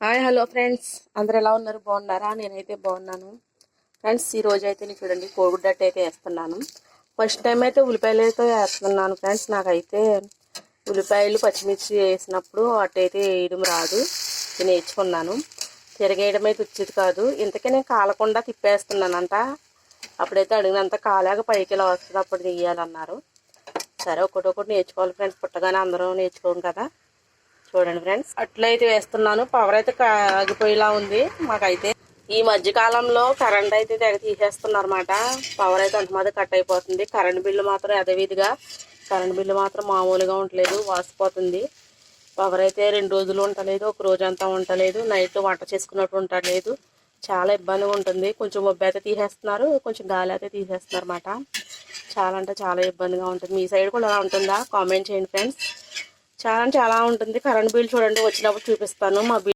Hi hello friends. అందరు ఎలా ఉన్నారు? బాగున్నారా? నేనైతే బాగున్నాను. ఫ్రెండ్స్ ఈ రోజు అయితే నేను చూడండి కోడిగుడ్డట్టు అయితే వేస్తున్నాను. ఫస్ట్ టైం అయితే ఉల్లిపాయలు అయితే వేస్తున్నాను ఫ్రెండ్స్. నాకైతే ఉల్లిపాయలు పచ్చిమిర్చి వేసినప్పుడు అట్టయితే వేయడం రాదు. నేను నేర్చుకున్నాను. తిరగేయడం అయితే వచ్చేది కాదు. ఇంతకీ నేను కాలకుండా తిప్పేస్తున్నానంట. అప్పుడైతే అడిగినంత కాలాక పైకి ఇలా వస్తుంది అప్పుడు తీయాలన్నారు. సరే ఒకటి ఒకటి నేర్చుకోవాలి ఫ్రెండ్స్. పుట్టగానే అందరూ నేర్చుకోం కదా. చూడండి ఫ్రెండ్స్. అట్లయితే వేస్తున్నాను. పవర్ అయితే ఆగిపోయేలా ఉంది. మాకైతే ఈ మధ్య కాలంలో కరెంట్ అయితే తెగ తీసేస్తున్నారు అనమాట పవర్ అయితే అంతమాది కట్ అయిపోతుంది. కరెంట్ బిల్లు మాత్రం యథవిధిగా కరెంట్ బిల్లు మాత్రం మామూలుగా ఉండలేదు. వాసిపోతుంది. పవర్ అయితే రెండు రోజులు ఉండలేదు. ఒక రోజు అంతా ఉండలేదు. నైట్ వంట చేసుకున్నట్టు ఉండలేదు. చాలా ఇబ్బందిగా ఉంటుంది. కొంచెం మొబ్బు అయితే తీసేస్తున్నారు. కొంచెం గాలి అయితే తీసేస్తున్నారు అనమాట చాలా అంటే చాలా ఇబ్బందిగా ఉంటుంది. మీ సైడ్ కూడా అలా ఉంటుందా? కామెంట్ చేయండి ఫ్రెండ్స్. చాలా చాలా ఉంటుంది. కరెంట్ బిల్ చూడండి వచ్చినప్పుడు చూపిస్తాను. మా బిల్